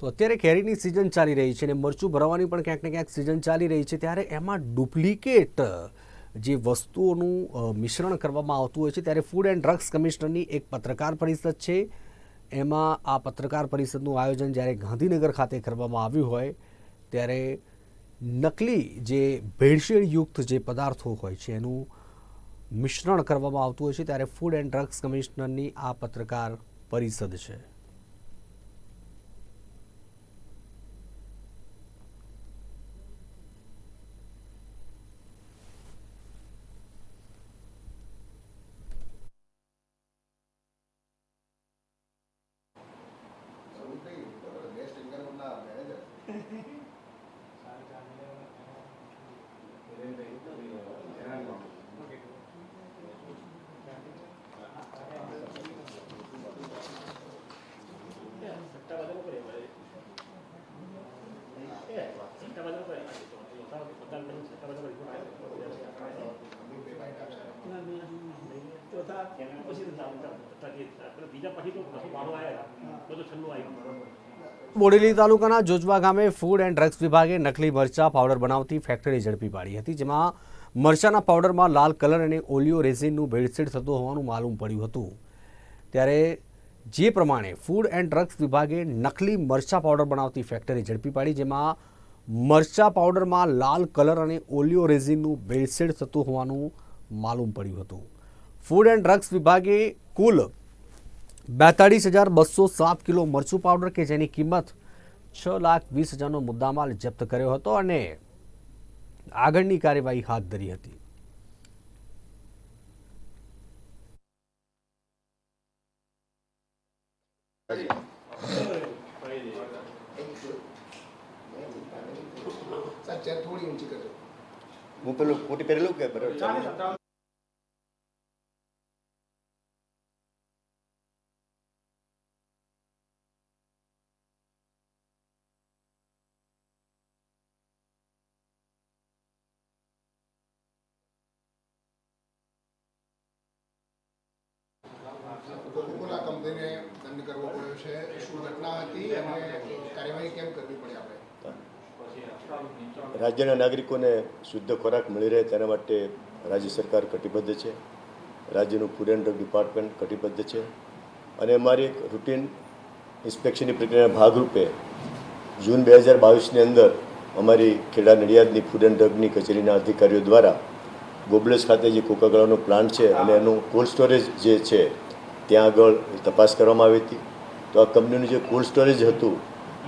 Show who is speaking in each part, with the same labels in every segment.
Speaker 1: તો અત્યારે કેરીની સિઝન ચાલી રહી છે અને મરચું ભરાવાની પણ ક્યાંક ને ક્યાંક સિઝન ચાલી રહી છે. ત્યારે એમાં ડુપ્લિકેટ જે વસ્તુઓનું મિશ્રણ કરવામાં આવતું હોય છે, ત્યારે ફૂડ એન્ડ ડ્રગ્સ કમિશનરની એક પત્રકાર પરિષદ છે. એમાં આ પત્રકાર પરિષદનું આયોજન જ્યારે ગાંધીનગર ખાતે કરવામાં આવ્યું હોય, ત્યારે નકલી જે ભેળસેળયુક્ત જે પદાર્થો હોય છે, એનું મિશ્રણ કરવામાં આવતું હોય છે. ત્યારે ફૂડ એન્ડ ડ્રગ્સ કમિશનરની આ પત્રકાર પરિષદ છે. બોડેલી તાલુકાના જોજવા ગામે ફૂડ એન્ડ ડ્રગ્સ વિભાગે નકલી મરચા પાવડર બનાવતી ફેક્ટરી ઝડપી પાડી હતી જેમાં મરચાના પાવડરમાં લાલ કલર અને ઓલિયો રેઝિનનું ભેળસેળ થતું હોવાનું માલુમ પડ્યું હતું. ત્યારે જે પ્રમાણે ફૂડ એન્ડ ડ્રગ્સ વિભાગે નકલી મરચા પાવડર બનાવતી ફેક્ટરી ઝડપી પાડી જેમાં મરચા પાવડરમાં લાલ કલર અને ઓલિયો રેઝિનનું ભેળસેળ થતું હોવાનું માલુમ પડ્યું હતું. ફૂડ એન્ડ ડ્રગ્સ વિભાગે કુલ બેતાળીસ હજાર બસો સાત કિલો મરચું પાવડર કે જેની કિંમત છ લાખ વીસ હજારનો મુદ્દામાલ જપ્ત કર્યો હતો અને આગળની કાર્યવાહી હાથ ધરી હતી.
Speaker 2: હું પેલું કોટી પહેરેલું કે બરાબર?
Speaker 3: કરવો પડ્યો છે શું ઘટના હતી અને કાર્યવાહી કેમ કરવી પડી આપણે?
Speaker 2: રાજ્યના નાગરિકોને શુદ્ધ ખોરાક મળી રહે તેના માટે રાજ્ય સરકાર કટિબદ્ધ છે. રાજ્યનું ફૂડ એન્ડ ડ્રગ ડિપાર્ટમેન્ટ કટિબદ્ધ છે. અને અમારી એક રૂટીન ઇન્સ્પેક્શનની પ્રક્રિયાના ભાગરૂપે જૂન બે હજાર બાવીસની અંદર અમારી ખેડા નડિયાદની ફૂડ એન્ડ ડ્રગની કચેરીના અધિકારીઓ દ્વારા ગોબલેસ ખાતે જે કોકાકોલાનો પ્લાન્ટ છે અને એનું કોલ્ડ સ્ટોરેજ જે છે ત્યાં આગળ તપાસ કરવામાં આવી હતી. તો આ કંપનીનું જે કોલ્ડ સ્ટોરેજ હતું,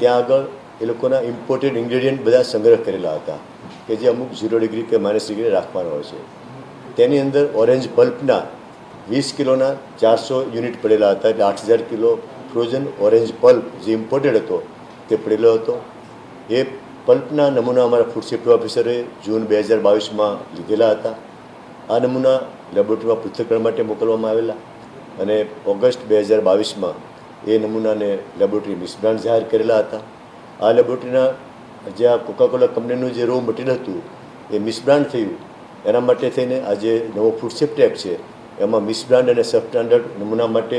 Speaker 2: ત્યાં આગળ એ લોકોના ઇમ્પોર્ટેડ ઇન્ગ્રેડિયન્ટ બધા સંગ્રહ કરેલા હતા, કે જે અમુક ઝીરો ડિગ્રી કે માઇનસ ડિગ્રી રાખવાના હોય છે. તેની અંદર ઓરેન્જ પલ્પના વીસ કિલોના ચારસો યુનિટ પડેલા હતા, એટલે આઠ હજાર કિલો ફ્રોઝન ઓરેન્જ પલ્પ જે ઇમ્પોર્ટેડ હતો, તે પડેલો હતો. એ પલ્પના નમૂના અમારા ફૂડ સેફ્ટી ઓફિસરે જૂન બે હજાર બાવીસમાં લીધેલા હતા. આ નમૂના લેબોરેટરીમાં પૃથ્થકરણ માટે મોકલવામાં આવેલા. અને ઓગસ્ટ બે હજાર બાવીસમાં એ નમૂનાને લેબોરેટરી મિસબ્રાન્ડ જાહેર કરેલા હતા. આ લેબોરેટરીના જે આ કોકાકોલા કંપનીનું જે રો મટીરિયલ હતું, એ મિસબ્રાન્ડ થયું. એના માટે થઈને આજે નવો ફૂડ સેફ્ટી એક્ટ છે. એમાં મિસબ્રાન્ડ અને સબસ્ટાન્ડર્ડ નમૂના માટે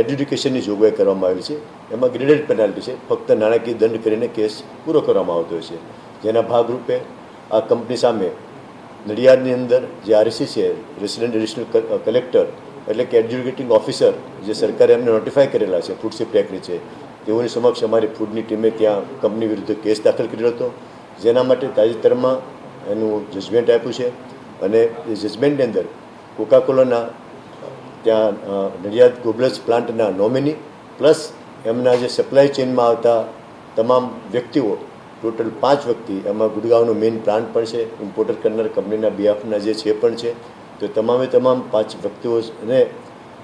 Speaker 2: એડ્યુકેશનની જોગવાઈ કરવામાં આવી છે. એમાં ગ્રેડેડ પેનાલ્ટી છે. ફક્ત નાણાકીય દંડ કરીને કેસ પૂરો કરવામાં આવતો છે. જેના ભાગરૂપે આ કંપની સામે નડિયાદની અંદર જે આરસી છે રેસિડેન્ટ એડિશનલ કલેક્ટર એટલે કે એડ્યુકેટિંગ ઓફિસર જે સરકારે એમને નોટિફાય કરેલા છે ફૂડ સેફ્ટી એક્ટની છે, તેઓની સમક્ષ અમારી ફૂડની ટીમે ત્યાં કંપની વિરુદ્ધ કેસ દાખલ કર્યો હતો. જેના માટે તાજેતરમાં એનું જજમેન્ટ આપ્યું છે અને એ જજમેન્ટની અંદર કોકાકોલાના ત્યાં નડિયાદ ગોબલસ પ્લાન્ટના નોમિની પ્લસ એમના જે સપ્લાય ચેઇનમાં આવતા તમામ વ્યક્તિઓ ટોટલ પાંચ વ્યક્તિ એમાં ગુડગાંવનો મેઇન પ્લાન્ટ પણ છે ઇમ્પોર્ટર કરનાર કંપનીના બિહાફના જે છે પણ છે. તો તમામે તમામ પાંચ વ્યક્તિઓને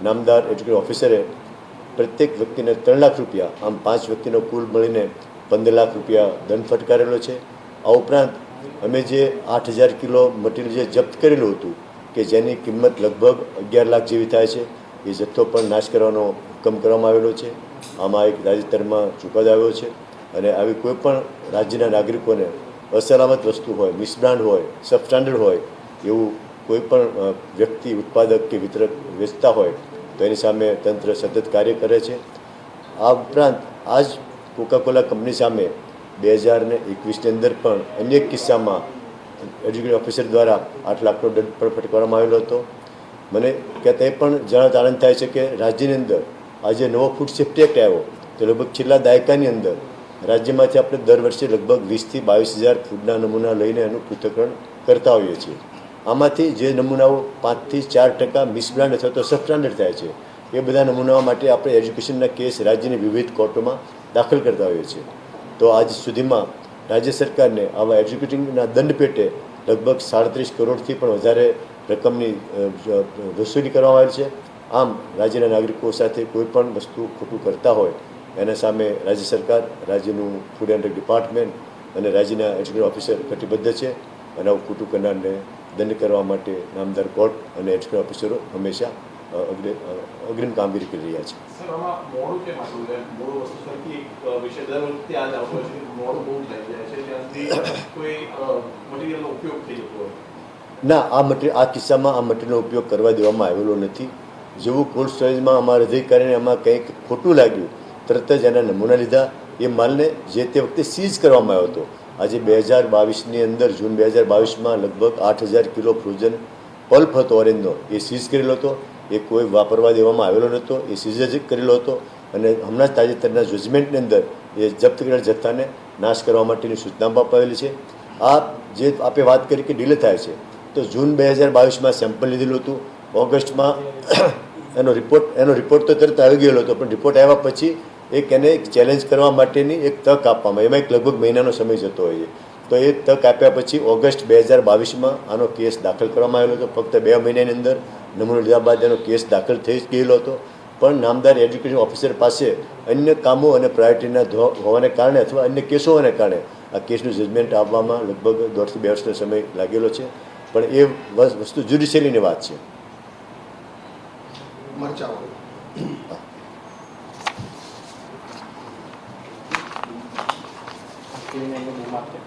Speaker 2: નામદાર એજ્યુકેશન ઓફિસરે પ્રત્યેક વ્યક્તિને ત્રણ લાખ રૂપિયા, આમ પાંચ વ્યક્તિનો કુલ મળીને પંદર લાખ રૂપિયા દંડ ફટકારેલો છે. આ ઉપરાંત અમે જે આઠ હજાર કિલો મટીરિયલ જે જપ્ત કરેલું હતું, કે જેની કિંમત લગભગ અગિયાર લાખ જેવી થાય છે, એ જથ્થો પણ નાશ કરવાનો હુકમ કરવામાં આવેલો છે. આમાં એક તાજેતરમાં ચુકાદો આવ્યો છે અને આવી કોઈ પણ રાજ્યના નાગરિકોને અસલામત વસ્તુ હોય, મિસબ્રાન્ડ હોય સબસ્ટાન્ડર્ડ હોય, એવું કોઈ પણ વ્યક્તિ ઉત્પાદક કે વિતરક વેચતા હોય, તો એની સામે તંત્ર સતત કાર્ય કરે છે. આ ઉપરાંત, આજ કોકાકોલા કંપની સામે બે હજાર ને એકવીસની અંદર પણ અન્ય કિસ્સામાં એજ્યુકેશન ઓફિસર દ્વારા આઠ લાખનો દંડ પણ ફટકારવામાં આવેલો હતો. મને ક્યાં તે પણ જણાવતા આનંદ થાય છે કે રાજ્યની અંદર આજે નવો ફૂડ સેફ્ટી એક્ટ આવ્યો. તો લગભગ છેલ્લા દાયકાની અંદર રાજ્યમાંથી આપણે દર વર્ષે લગભગ વીસથી બાવીસ હજાર ફૂડના નમૂના લઈને એનું પૃથ્થકરણ કરતા હોઈએ છીએ. આમાંથી જે નમૂનાઓ પાંચથી ચાર ટકા મિસબ્રાન્ડ અથવા તો સબસ્ટાન્ડર્ડ થાય છે, એ બધા નમૂનાઓ માટે આપણે એજ્યુકેશનના કેસ રાજ્યની વિવિધ કોર્ટોમાં દાખલ કરતા હોઈએ છીએ. તો આજ સુધીમાં રાજ્ય સરકારને આવા એજ્યુકેટિંગના દંડ પેટે લગભગ સાડત્રીસ કરોડથી પણ વધારે રકમની વસૂલી કરવામાં આવેલ છે. આમ રાજ્યના નાગરિકો સાથે કોઈ પણ વસ્તુ ખોટું કરતા હોય, એના સામે રાજ્ય સરકાર, રાજ્યનું ફૂડ એન્ડ ડિપાર્ટમેન્ટ અને રાજ્યના એજ્યુકેશન ઓફિસર કટિબદ્ધ છે. અને આવું ખોટું કરનારને દંડ કરવા માટે નામદાર કોર્ટ અને એજ્યુકેશન ઓફિસરો હંમેશા અગ્રે- અગ્રિમ કામગીરી કરી રહ્યા છે. ના આ મટીરિયલ આ કિસ્સામાં આ મટીરિયલનો ઉપયોગ કરવા દેવામાં આવેલો નથી. જેવું કોલ્ડ સ્ટોરેજમાં અમારા અધિકારીને એમાં કંઈક ખોટું લાગ્યું તરત જ એના નમૂના લીધા. એ માલને જે તે વખતે સીઝ કરવામાં આવ્યો હતો આજે બે હજાર બાવીસની અંદર, જૂન બે હજાર બાવીસમાં લગભગ આઠ હજાર કિલો ફ્રોઝન પલ્પ હતો ઓરેન્જનો. એ સીઝ કરેલો હતો. એ કોઈ વાપરવા દેવામાં આવેલો નહોતો. એ સીઝ જ કરેલો હતો અને હમણાં જ તાજેતરના જજમેન્ટની અંદર એ જપ્ત કરેલ જથ્થાને નાશ કરવા માટેની સૂચના અપાવેલી છે. આ જે આપે વાત કરી કે ડીલે થાય છે, તો જૂન બે હજાર બાવીસમાં સેમ્પલ લીધેલું હતું. ઓગસ્ટમાં એનો રિપોર્ટ એનો રિપોર્ટ તો તરત આવી ગયેલો હતો, પણ રિપોર્ટ આવ્યા પછી એક એને એક ચેલેન્જ કરવા માટેની એક તક આપવામાં એમાં એક લગભગ મહિનાનો સમય જતો હોય છે. તો એ તક આપ્યા પછી ઓગસ્ટ બે હજાર બાવીસમાં આનો કેસ દાખલ કરવામાં આવેલો હતો. ફક્ત બે મહિનાની અંદર નમૂનો લીધા બાદ એનો કેસ દાખલ થઈ જ ગયેલો હતો. પણ નામદાર એજ્યુકેશન ઓફિસર પાસે અન્ય કામો અને પ્રાયોરિટીના હોવાને કારણે અથવા અન્ય કેસો હોવાને કારણે આ કેસનું જજમેન્ટ આવવામાં લગભગ દોઢથી બે વર્ષનો સમય લાગેલો છે. પણ એ વસ- વસ્તુ જ્યુડિશિયલીની વાત છે.
Speaker 3: મરચાઓ Bên này nó bù mặt đấy.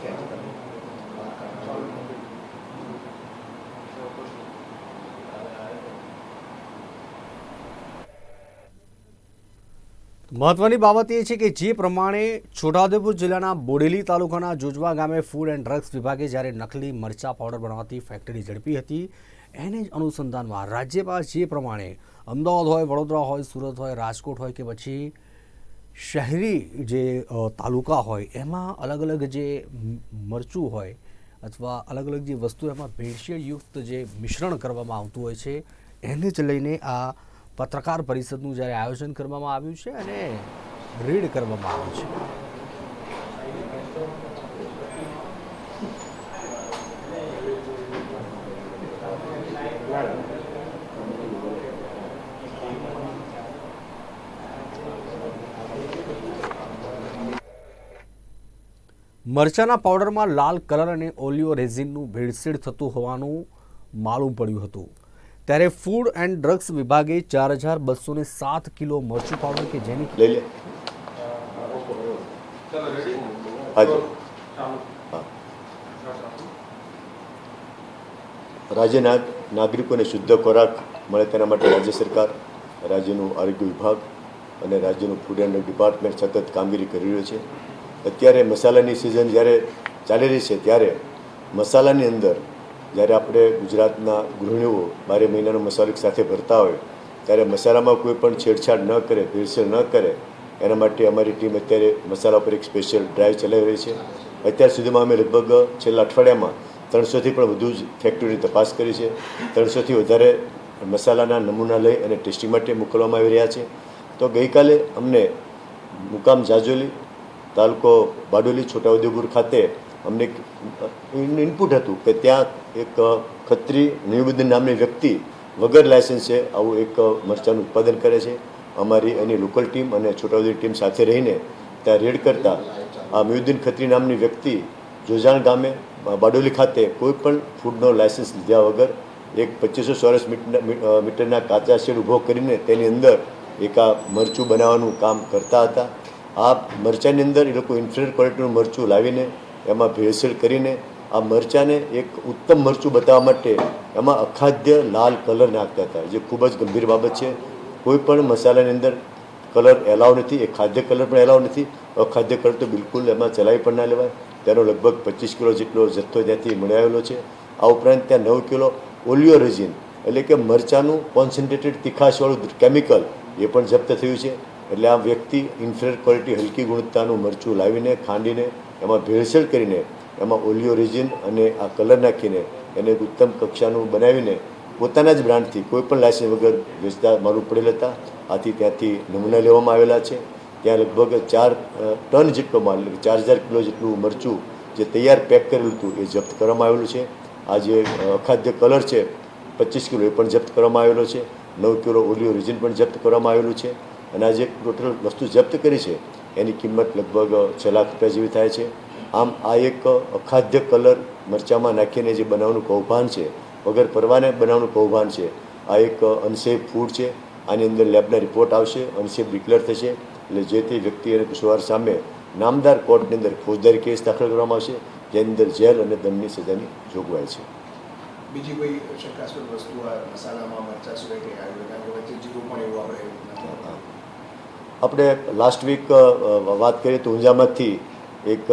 Speaker 3: Thank you.
Speaker 1: મહત્વની બાબત એ છે કે જે પ્રમાણે છોટાઉદેપુર જિલ્લાના બોડેલી તાલુકાના જોજવા ગામે ફૂડ એન્ડ ડ્રગ્સ વિભાગે જ્યારે નકલી મરચા પાવડર બનાવતી ફેક્ટરી ઝડપી હતી, એને જ અનુસંધાનમાં રાજ્યપાલ જે પ્રમાણે અમદાવાદ હોય, વડોદરા હોય, સુરત હોય, રાજકોટ હોય કે પછી શહેરી જે તાલુકા હોય, એમાં અલગ અલગ જે મરચું હોય અથવા અલગ અલગ જે વસ્તુ એમાં ભેળસેળયુક્ત જે મિશ્રણ કરવામાં આવતું હોય છે, એને જ લઈને આ પત્રકાર પરિષદનું જ્યારે આયોજન કરવામાં આવ્યું છે અને રીડ કરવામાં આવ્યું છે. મરચાના પાવડરમાં લાલ કલર અને ઓલિયો રેઝિનનું ભેળસેળ થતું હોવાનું માલુમ પડ્યું હતું. ત્યારે ફૂડ એન્ડ ડ્રગ્સ વિભાગે ચાર હજાર બસો ને સાત કિલો મરચું પાવડર કે જેની
Speaker 2: લઈ લે. રાજ્યના નાગરિકોને શુદ્ધ ખોરાક મળે તેના માટે રાજ્ય સરકાર, રાજ્યનું આરોગ્ય વિભાગ અને રાજ્યનું ફૂડ એન્ડ ડિપાર્ટમેન્ટ સતત કામગીરી કરી રહ્યું છે. અત્યારે મસાલાની સિઝન જ્યારે ચાલી રહી છે, ત્યારે મસાલાની અંદર જ્યારે આપણે ગુજરાતના ગૃહિણીઓ બારે મહિનાનો મસાલો સાથે ભરતા હોય, ત્યારે મસાલામાં કોઈ પણ છેડછાડ ન કરે, ભેળસેળ ન કરે, એના માટે અમારી ટીમ અત્યારે મસાલા પર એક સ્પેશિયલ ડ્રાઈવ ચલાવી રહી છે. અત્યાર સુધીમાં અમે લગભગ છેલ્લા અઠવાડિયામાં ત્રણસોથી પણ વધુ જ ફેક્ટરીની તપાસ કરી છે. ત્રણસોથી વધારે મસાલાના નમૂના લઈ અને ટેસ્ટિંગ માટે મોકલવામાં આવી રહ્યા છે. તો ગઈકાલે અમને મુકામ જાજોલી તાલુકો બારડોલી છોટાઉદેપુર ખાતે અમને ઇનપુટ હતું કે ત્યાં એક ખત્રી નિયુબુદ્દીન નામની વ્યક્તિ વગર લાયસન્સે આવું એક મરચાનું ઉત્પાદન કરે છે. અમારી એની લોકલ ટીમ અને છોટાઉદેપુર ટીમ સાથે રહીને ત્યાં રેડ કરતા આ મ્યુદ્દીન ખત્રી નામની વ્યક્તિ જોજાણ ગામે બારડોલી ખાતે કોઈ પણ ફૂડનો લાયસન્સ લીધા વગર એક પચીસો ચોરસ મીટરના કાચા શેડ ઊભો કરીને તેની અંદર એક આ મરચું બનાવવાનું કામ કરતા હતા. આ મરચાંની અંદર એ લોકો ઇન્ફિરિયર ક્વોલિટીનું મરચું લાવીને એમાં ભેળસેળ કરીને આ મરચાંને એક ઉત્તમ મરચું બતાવવા માટે એમાં અખાદ્ય લાલ કલર નાખતા હતા. જે ખૂબ જ ગંભીર બાબત છે. કોઈ પણ મસાલાની અંદર કલર એલાવ નથી, એ ખાદ્ય કલર પણ એલાવ નથી. અખાદ્ય કલર તો બિલકુલ એમાં ચલાવી પણ ના લેવાય. તેનો લગભગ પચીસ કિલો જેટલો જથ્થો ત્યાંથી મળી આવેલો છે. આ ઉપરાંત ત્યાં નવ કિલો ઓલિયો રેઝિન એટલે કે મરચાંનું કોન્સન્ટ્રેટેડ તીખાશવાળું કેમિકલ એ પણ જપ્ત થયું છે. એટલે આ વ્યક્તિ ઇન્ફિરિયર ક્વોલિટી હલકી ગુણવત્તાનું મરચું લાવીને, ખાંડીને, એમાં ભેળસેળ કરીને, એમાં ઓલિયો રિજિન અને આ કલર નાખીને, એને ઉત્તમ કક્ષાનું બનાવીને, પોતાના જ બ્રાન્ડથી કોઈપણ લાયસન્સ વગર વેચતા મારું પડેલ હતા. આથી ત્યાંથી નમૂના લેવામાં આવેલા છે. ત્યાં લગભગ ચાર ટન જેટલો માલ, ચાર હજાર કિલો જેટલું મરચું જે તૈયાર પેક કરેલું હતું એ જપ્ત કરવામાં આવેલું છે. આ જે અખાદ્ય કલર છે, પચીસ કિલો એ પણ જપ્ત કરવામાં આવેલો છે. નવ કિલો ઓલિયો રિજિન પણ જપ્ત કરવામાં આવેલું છે. અને આ જે ટોટલ વસ્તુ જપ્ત કરી છે, એની કિંમત લગભગ છ લાખ રૂપિયા જેવી થાય છે. આમ આ એક અખાદ્ય કલર મરચાંમાં નાખીને જે બનાવવાનું કૌભાંડ છે, વગર પરવાને બનાવવાનું કૌભાંડ છે, આ એક અનસેફ ફૂડ છે. આની અંદર લેબના રિપોર્ટ આવશે અનસેફ ડિક્લેર થશે. એટલે જે તે વ્યક્તિ અને કુશવાર સામે નામદાર કોર્ટની અંદર ફોજદારી કેસ દાખલ કરવામાં આવશે, જેની અંદર જેલ અને દંડની સજાની જોગવાઈ છે.
Speaker 3: બીજી કોઈ શંકાસ્પદ વસ્તુ આ મસાલામાં મરચા સિવાય કંઈ આવ્યું વચ્ચે જીરું પણ એવું આપણે
Speaker 2: આપણે લાસ્ટ વીક વાત કરીએ તો ઊંઝામાંથી એક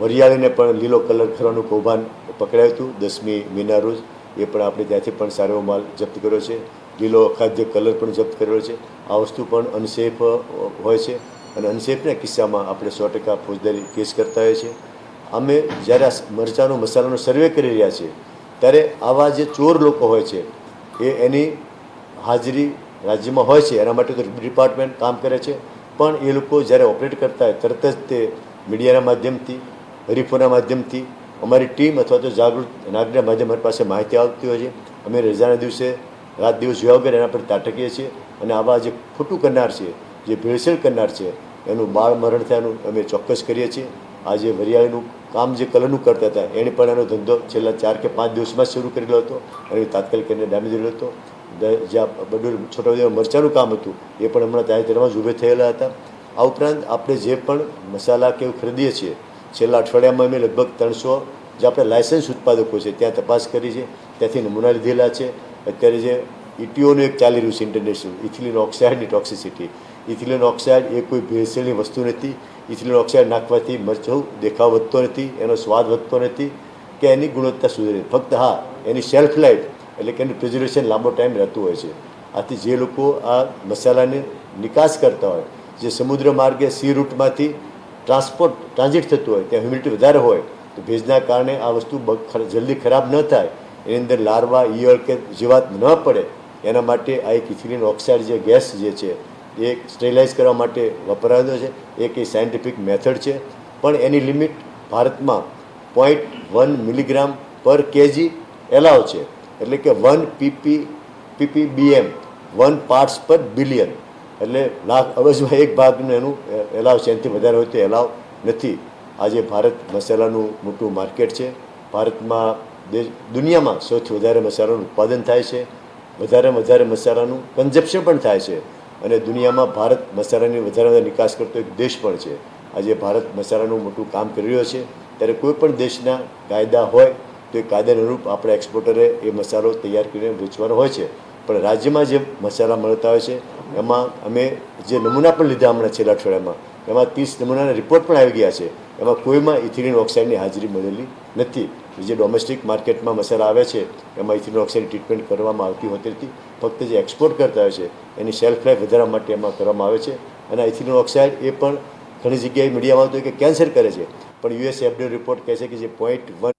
Speaker 2: વરિયાળીને પણ લીલો કલર કરવાનું કૌભાંડ પકડાયું હતું, દસમી મીના રોજ. એ પણ આપણે ત્યાંથી પણ સારો માલ જપ્ત કર્યો છે. લીલો ખાદ્ય કલર પણ જપ્ત કરેલો છે. આ વસ્તુ પણ અનસેફ હોય છે. અને અનસેફના કિસ્સામાં આપણે સો ટકા ફોજદારી કેસ કરતા હોઈએ છીએ. અમે જ્યારે મરચાંનો મસાલાનો સર્વે કરી રહ્યા છીએ, ત્યારે આવા જે ચોર લોકો હોય છે, એ એની હાજરી રાજ્યમાં હોય છે, એના માટે તો ડિપાર્ટમેન્ટ કામ કરે છે. પણ એ લોકો જ્યારે ઓપરેટ કરતા હોય, તરત જ તે મીડિયાના માધ્યમથી, હરીફોના માધ્યમથી, અમારી ટીમ અથવા તો જાગૃત નાગરિકના માધ્યમ અમારી પાસે માહિતી આવતી હોય છે. અમે રજાના દિવસે રાત દિવસ જોયા વગર એના પર તાટકીએ છીએ અને આવા જે ખોટું કરનાર છે, જે ભેળસેળ કરનાર છે, એનું બાળ મરણ થયાનું અમે ચોક્કસ કરીએ છીએ. આ જે વરિયાળીનું કામ જે કલરનું કરતા હતા, એણે પણ એનો ધંધો છેલ્લા ચાર કે પાંચ દિવસમાં શરૂ કરેલો હતો અને તાત્કાલિક એને ડામી દીધેલો હતો. જ્યાં છોટા છોટાઉદેપુર મરચાનું કામ હતું, એ પણ હમણાં તાજેતરમાં જ ઊભે થયેલા હતા. આ ઉપરાંત આપણે જે પણ મસાલા કે એવું ખરીદીએ છીએ, છેલ્લા અઠવાડિયામાં અમે લગભગ ત્રણસો જે આપણે લાયસન્સ ઉત્પાદકો છે, ત્યાં તપાસ કરી છે, ત્યાંથી નમૂના લીધેલા છે. અત્યારે જે ઇટીઓનું એક ચાલી રહ્યું છે ઇન્ટરનેશનલ ઇથિલિન ઓક્સાઇડની ટોક્સિસિટી ઇથિલિન ઓક્સાઇડ એ કોઈ ભેળસેળની વસ્તુ નથી. ઇથિલિન ઓક્સાઇડ નાખવાથી મરચું દેખાવ વધતો નથી, એનો સ્વાદ વધતો નથી, કે એની ગુણવત્તા સુધરે. ફક્ત હા, એની શેલ્ફ લાઈફ એટલે કે એનું પ્રિઝર્વેશન લાંબો ટાઈમ રહેતું હોય છે. આથી જે લોકો આ મસાલાની નિકાસ કરતા હોય, જે સમુદ્ર માર્ગે સી રૂટમાંથી ટ્રાન્સપોર્ટ ટ્રાન્ઝિટ થતું હોય, ત્યાં હ્યુમિડિટી વધારે હોય, તો ભેજના કારણે આ વસ્તુ જલ્દી ખરાબ ન થાય. એની અંદર લાર્વા, ઈયળ કે જીવાત ન પડે. એના માટે આ એક ઇથિલિન ઓક્સાઇડ જે ગેસ જે છે, એ સ્ટેરિલાઇઝ કરવા માટે વપરાયો છે. એક એ સાયન્ટિફિક મેથડ છે. પણ એની લિમિટ ભારતમાં point one milligram per KG allow છે. એટલે કે one PP PPBM one parts per billion એટલે લાખ અબજમાં એક ભાગનું એનું એલાવ છે એનાથી વધારે હોય તો એલાવ નથી. આજે ભારત મસાલાનું મોટું માર્કેટ છે. ભારતમાં દેશ, દુનિયામાં સૌથી વધારે મસાલાનું ઉત્પાદન થાય છે. વધારે વધારે મસાલાનું કન્ઝપ્શન પણ થાય છે. અને દુનિયામાં ભારત મસાલાની વધારે વધારે નિકાસ કરતો એક દેશ પણ છે. આજે ભારત મસાલાનું મોટું કામ કરી રહ્યો છે. ત્યારે કોઈ પણ દેશના કાયદા હોય તો એ કાયદાને અનુરૂપ આપણે એક્સપોર્ટરે એ મસાલો તૈયાર કરીને વેચવાનો હોય છે. પણ રાજ્યમાં જે મસાલા મળતા હોય છે, એમાં અમે જે નમૂના પણ લીધા હમણાં છેલ્લા અઠવાડિયામાં, એમાં ત્રીસ નમૂનાના રિપોર્ટ પણ આવી ગયા છે. એમાં કોઈમાં ઇથિલિન ઓક્સાઇડની હાજરી મળેલી નથી. જે ડોમેસ્ટિક માર્કેટમાં મસાલા આવે છે, એમાં ઇથિલિન ઓક્સાઇડ ટ્રીટમેન્ટ કરવામાં આવતી હોતી નથી. ફક્ત જે એક્સપોર્ટ કરતા હોય છે, એની શેલ્ફ લાઈફ વધારવા માટે એમાં કરવામાં આવે છે. અને ઇથિલિન ઓક્સાઇડ એ પણ ઘણી જગ્યાએ મીડિયામાં આવતું કે કેન્સર કરે છે. પણ યુએસ એફડીઓ રિપોર્ટ કહે છે કે જે પોઈન્ટ વન